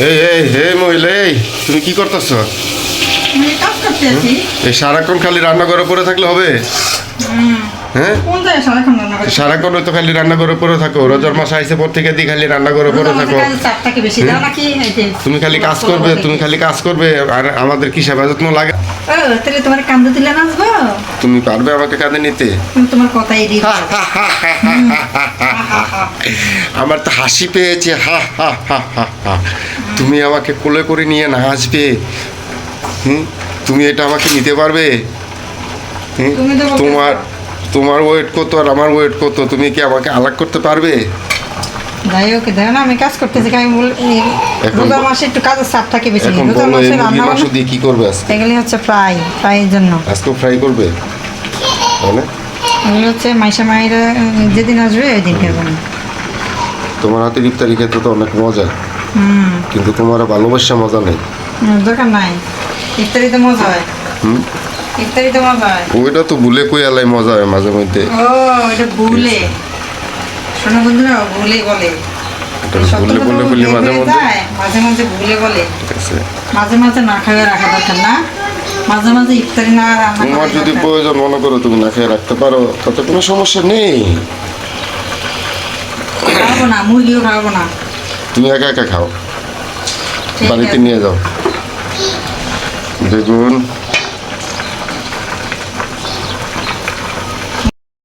এই এই হে মহিলা এই তুমি কি করতেছ এই সারাক্ষণ খালি রান্না করে পড়ে থাকলে হবে হ্যাঁ সারাক্ষণ তো খালি রান্না করে থাকো রোজার মাস আইসে পর থেকে দি খালি রান্না করে থাকো তুমি খালি কাজ করবে তুমি খালি কাজ করবে আর আমাদের কি সেবা যত্ন লাগে তোমার কান্দে দিলে নাচবো তুমি পারবে আমাকে কাঁধে নিতে তোমার কথাই আমার তো হাসি পেয়েছে হা হা হা হা হা তুমি আমাকে কোলে করে নিয়ে না আসবে? হুম? তুমি এটা আমাকে নিতে পারবে? হুম? তোমার তোমার ওয়েট কত আর আমার ওয়েট কত? তুমি কি আমাকে আলাগ করতে পারবে? আমি কাজ করতেছি আমি রোজা মাসে একটু কাজের চাপ থাকে বেশি। এখন রোজা বলো এই মাসে রান্না মাংস দিয়ে কি করবে আজকে? এগুলি হচ্ছে ফ্রাই ফ্রাইয়ের জন্য। ফ্রাই করবে? তাহলে? এগুলো হচ্ছে মাইশা মায়ের যেদিন আসবে ওই দিন তোমার হাতে ইফতারি খেতে তো অনেক মজা। হুম। কিন্তু তোমার ভালোবাসা মজা নেই। দরকার নাই। ইফতারিতে মজা হয়। হুম? ইফতারিতে মজা হয়। ওইটা তো ভুলে কই আলাই মজা হয় মাঝে মধ্যে। ও এটা ভুলে। শোনো বন্ধুরা ভুলে বলে। ভুলে মাঝে মধ্যে। মাঝে মাঝে ভুলে বলে। মাঝে মাঝে না রাখা দরকার না। মাঝে মাঝে ইফতারি না তোমার যদি প্রয়োজন মনে করো তুমি না খেয়ে রাখতে পারো তাতে কোনো সমস্যা নেই। খাওয়াবো না মুরগিও খাব না। তুমি একা একা খাও। বাড়িতে নিয়ে যাও। বেগুন